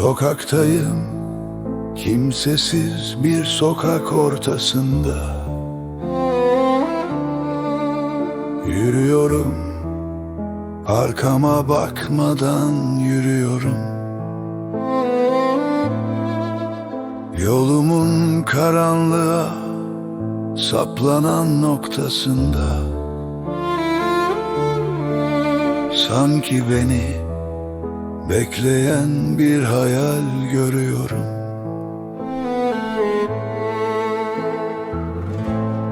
Sokaktayım. Kimsesiz bir sokak ortasında. Yürüyorum. Arkama bakmadan yürüyorum. Yolumun karanlığa saplanan noktasında. Sanki beni Bekleyen bir hayal görüyorum.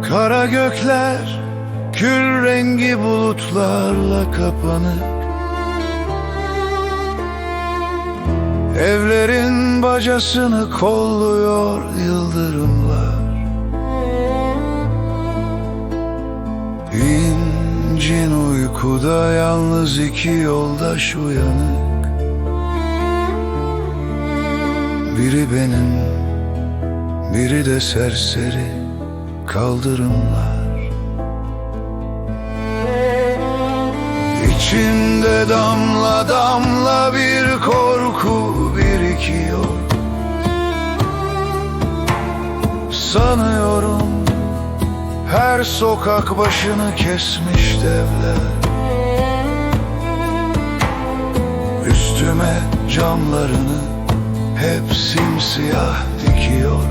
Kara gökler Kül rengi bulutlarla kapanık. Evlerin bacasını kolluyor yıldırımlar. İncin uykuda yalnız iki yoldaş uyanık Biri benim, biri de serseri kaldırımlar. İçimde damla damla bir korku birikiyor. Sanıyorum her sokak başını kesmiş devler. Üstüme camlarını hep simsiyah dikiyor.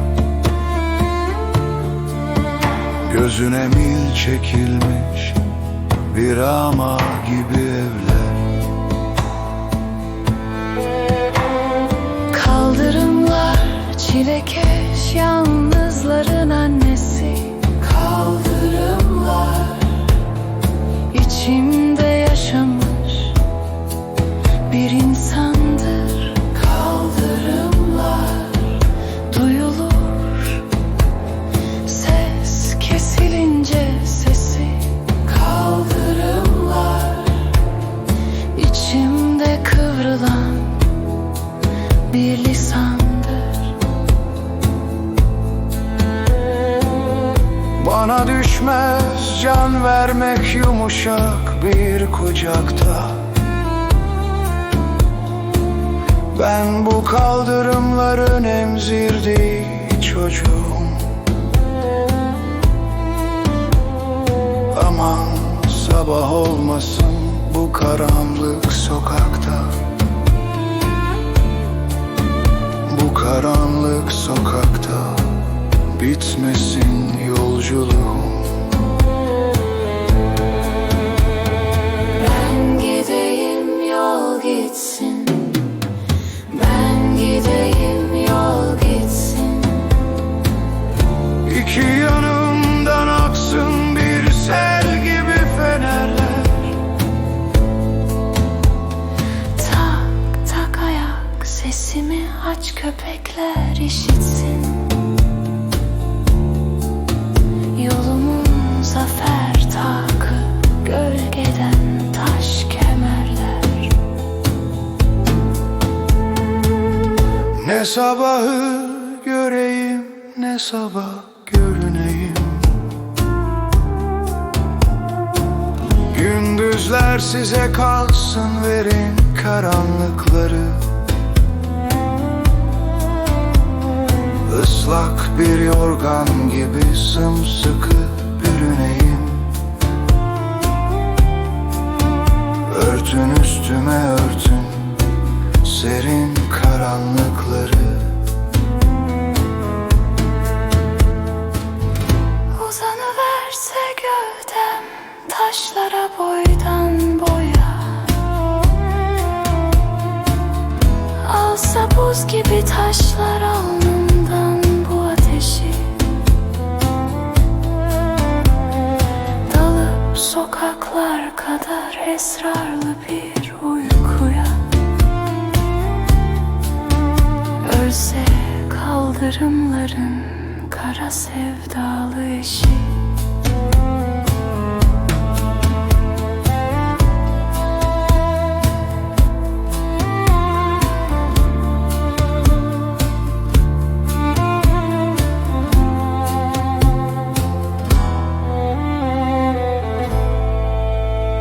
Gözüne mil çekilmiş bir ama gibi evler. Kaldırımlar çilekeş yalnızların Bana düşmez can vermek yumuşak bir kucakta. Ben bu kaldırımların emzirdiği çocuğum. Aman sabah olmasın bu karanlık sokakta. Bu karanlık sokakta bitmesin yolculuğum. Ben gideyim yol gitsin. Ben gideyim yol gitsin. İki yanımdan aksın bir sel gibi fenerler. Tak tak ayak sesimi aç köpekler işitsin Ne sabahı göreyim ne sabah görüneyim. Gündüzler size kalsın verin karanlıkları. Islak bir yorgan gibi sımsıkı bürüneyim. Örtün üstüme örtün serin karanlıkları gövdem taşlara boydan boya. Alsa buz gibi taşlar alnımdan bu ateşi. Dalıp sokaklar kadar esrarlı bir uykuya. Ölse kaldırımların kara sevdalı